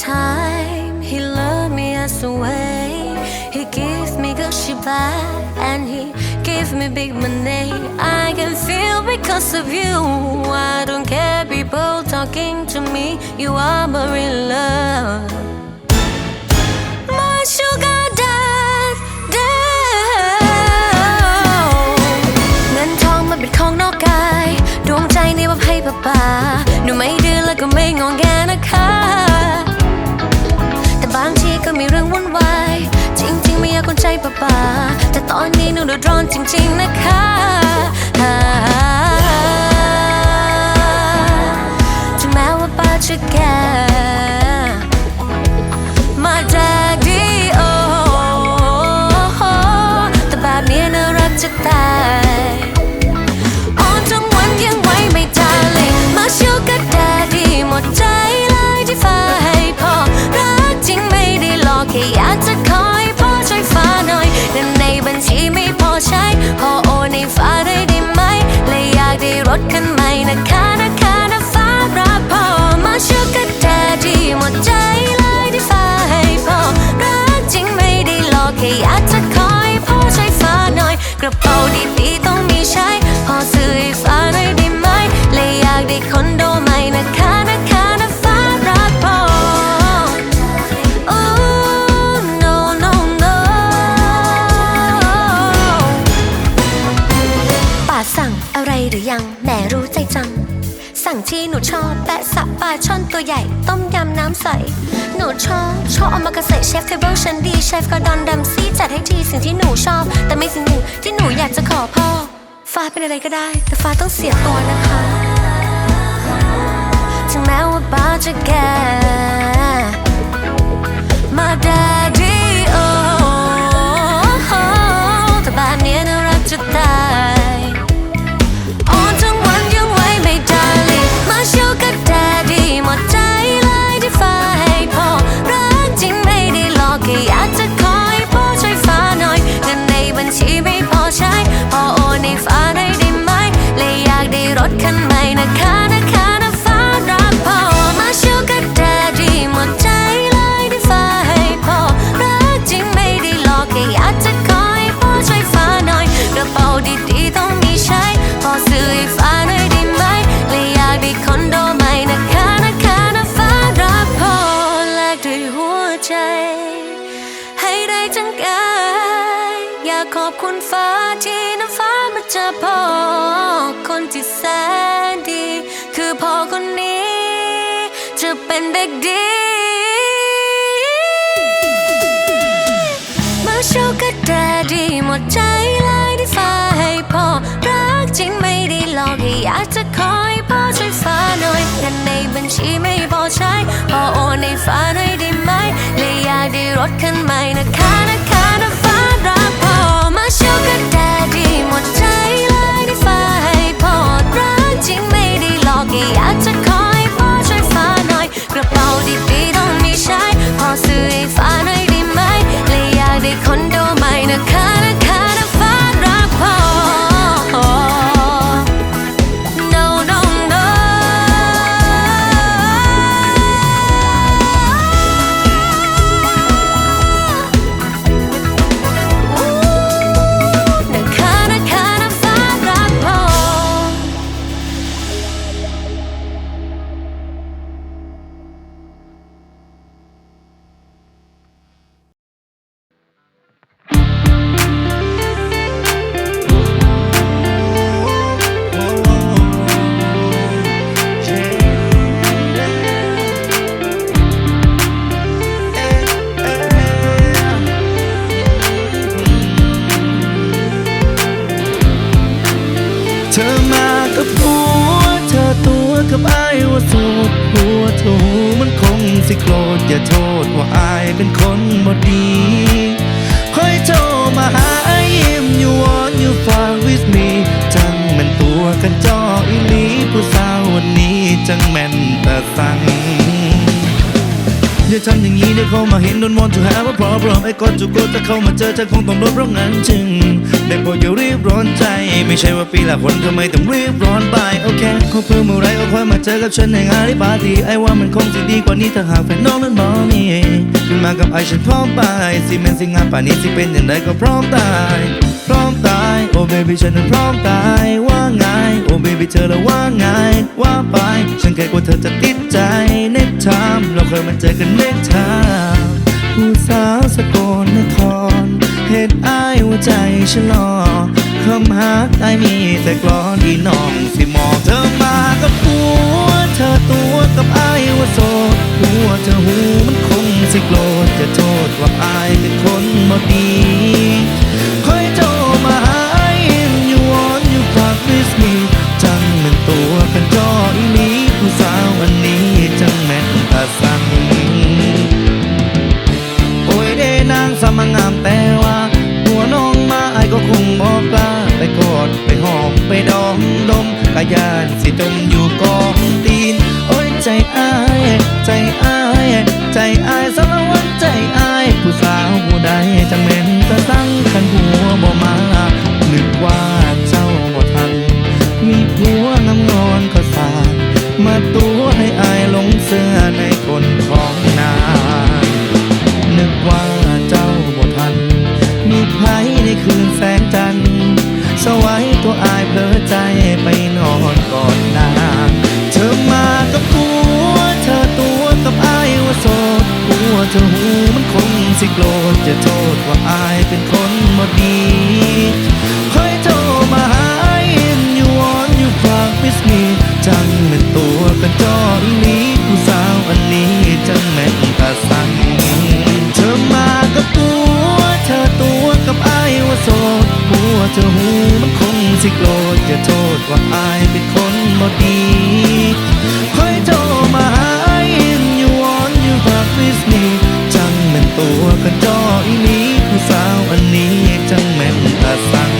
time. He loved me as a way. He give me good shit back, and he give me big money. I can feel because of you. I don't care people talking to me. You are my real love. My sugar dad, เงินทองมันเป็นของนอกกาย ดวงใจนี่ว่าให้ป้าป่าหนูไม่ดื้อแล้วก็ไม่งองแงนะคะ มีเรื่องวุ่นวาย จริงๆ ไม่อยากคนใจป่าป่าแต่ตอนนี้หนูเดือดร้อนจริง ๆ นะคะ รถคันใหม่นะคะนะคะนะฟ้ารับพ่อมาชูกันแดดีหมดใจเลยที่ฟ้าให้พ่อรักจริงไม่ได้หลอกแค่อยากจะขอให้พ่อช่วยฟ้าหน่อย กระเป๋าดีๆต้องมีใช้ พอซื้อให้ฟ้าหน่อยได้ไหมเลยอยากได้คอนโดใหม่นะคะนะคะ สั่งที่หนูชอบแปะสับปลาช่อนตัวใหญ่ ต้มยำน้ำใส หนูชอบชอบเอามากระเสเชฟเทเบิลชันดีเชฟกร์ดอนดัมซี่จัดให้ทีสิ่งที่หนูชอบ แต่ไม่สิ่งหนึ่งที่หนูอยากจะขอพ่อ ฟ้าเป็นอะไรก็ได้ แต่ฟ้าต้องเสียตัวนะคะ ถึงแม้ว่าป้าจะแก่ My daddy oh อยากขอบคุณฟ้าที่น้ำฟ้ามาเจอพ่อคนที่แสนดี คือพ่อคนนี้ จะเป็นเด็กดีมาโชว์กับแดดีหมดใจเลยที่ฟ้าให้พ่อ รักจริงไม่ได้หลอกอยากจะขอให้พ่อช่วยฟ้าหน่อยเงินในบัญชีไม่พอใช้พ่อโอนให้ฟ้าหน่อยได้ไหมเลยอยากได้รถคันใหม่นะคะนะคะนะฟ้า กระเป๋าดีๆต้องมีใช้พอซื้อ สิโกรธอย่าโทษว่าอายเป็นคนบ่ดีคอยโทรมาหาอายยิ้มอยู่วอนอยู่ฟาวิสมีจังแม่นตัวกันจออีหลีผู้สาววันนี้จังแม่นแต่สั่ง อย่าทำอย่างนี้เดี๋ยวเขามาเห็นโดนมอนจะหาว่าพราะเพราไอ้กอนจุกโกถ้าเขามาเจอฉันคงต้องโดนเพราะงั้นจึงได้โปรดอย่ารีบร้อนใจ ไม่ใช่ว่าปีละคนทำไมต้องรีบร้อนไปโอเคเขาเพิ่มเมื่อไรก็ค่อยมาเจอกับฉันในงานที่ปาร์ตี้ไอ้ว่ามันคงจะดีกว่านี้ถ้าหากแฟนน้องนั้นบอกมีขึ้นมากับไอ้ฉันพร้อมไปสิแม่นสิงานป่านนี้สิเป็นอย่างไรก็พร้อมตาย พร้อมตาย โอ้เบบี้ฉันนั้นพร้อมตาย ว่าไง โอ้เบบี้เธอละว่าไง ว่าไป ฉันแค่กลัวเธอจะติดใจเน็ตไทม์เราเคยมาเจอกันเน็ตไทม์ผู้สาวสกลนครเหตุอายหัวใจฉันรอคำหักอมีแต่กลอนอีน้องสิมองเธอมากับผัวเธอตัวกับอายว่าโสดหัวเธอหูมันคงสิโกรธจะโทษว่าอายเป็นคนบ่ดี อยู่กองตีน โอ้ยใจอาย ใจอาย ใจอายสารวัตรใจอาย ผู้สาวผู้ใดจังเม็นตะตั้งคันหัวบ่มานึกว่าเจ้าบ่ทัน มีผัวน้ำงอนก็สาดมาตัวให้อายลงเสื้อในคนของนางนึกว่าเจ้าบ่ทัน มีไผในคืนแสงจันทร์สวัยตัวอายเพลอใจไป เธอหูมันคงสิโกรธจะโทษว่าอายเป็นคนบ่ดีคอยโทรมาหาอยู่วอนอยู่ฝากมิสมีจังเป็นตัวกันจออีหลีผู้สาวอันนี้จังแม่นตาสั่งเธอมากับผัวเธอตัวกับอายว่าโสดผัวเธอหูมันคงสิโกรธอย่าโทษว่าอายเป็นคนบ่ดีคอยโทร ตัวกันจออีหลีผู้สาวอันนี้จังแม่นตาสั่ง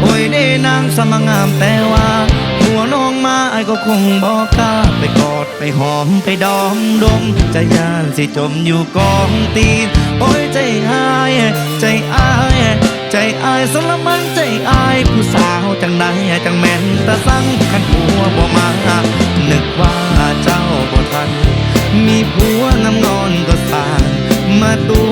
โอ้ยได้นางสมงามแต่ ก็คงบอกกล้าไปกอดไปหอมไปดอมดมใจยานสิจมอยู่กองตีนโอ้ยใจอาย ใจอาย ใจอายสละมันใจอาย ผู้สาวจังใดจังแม่นตะสั่งขันผัวบ่มานึกว่าเจ้าบ่ทัน มีผัวงามงอนก็สางมาตัว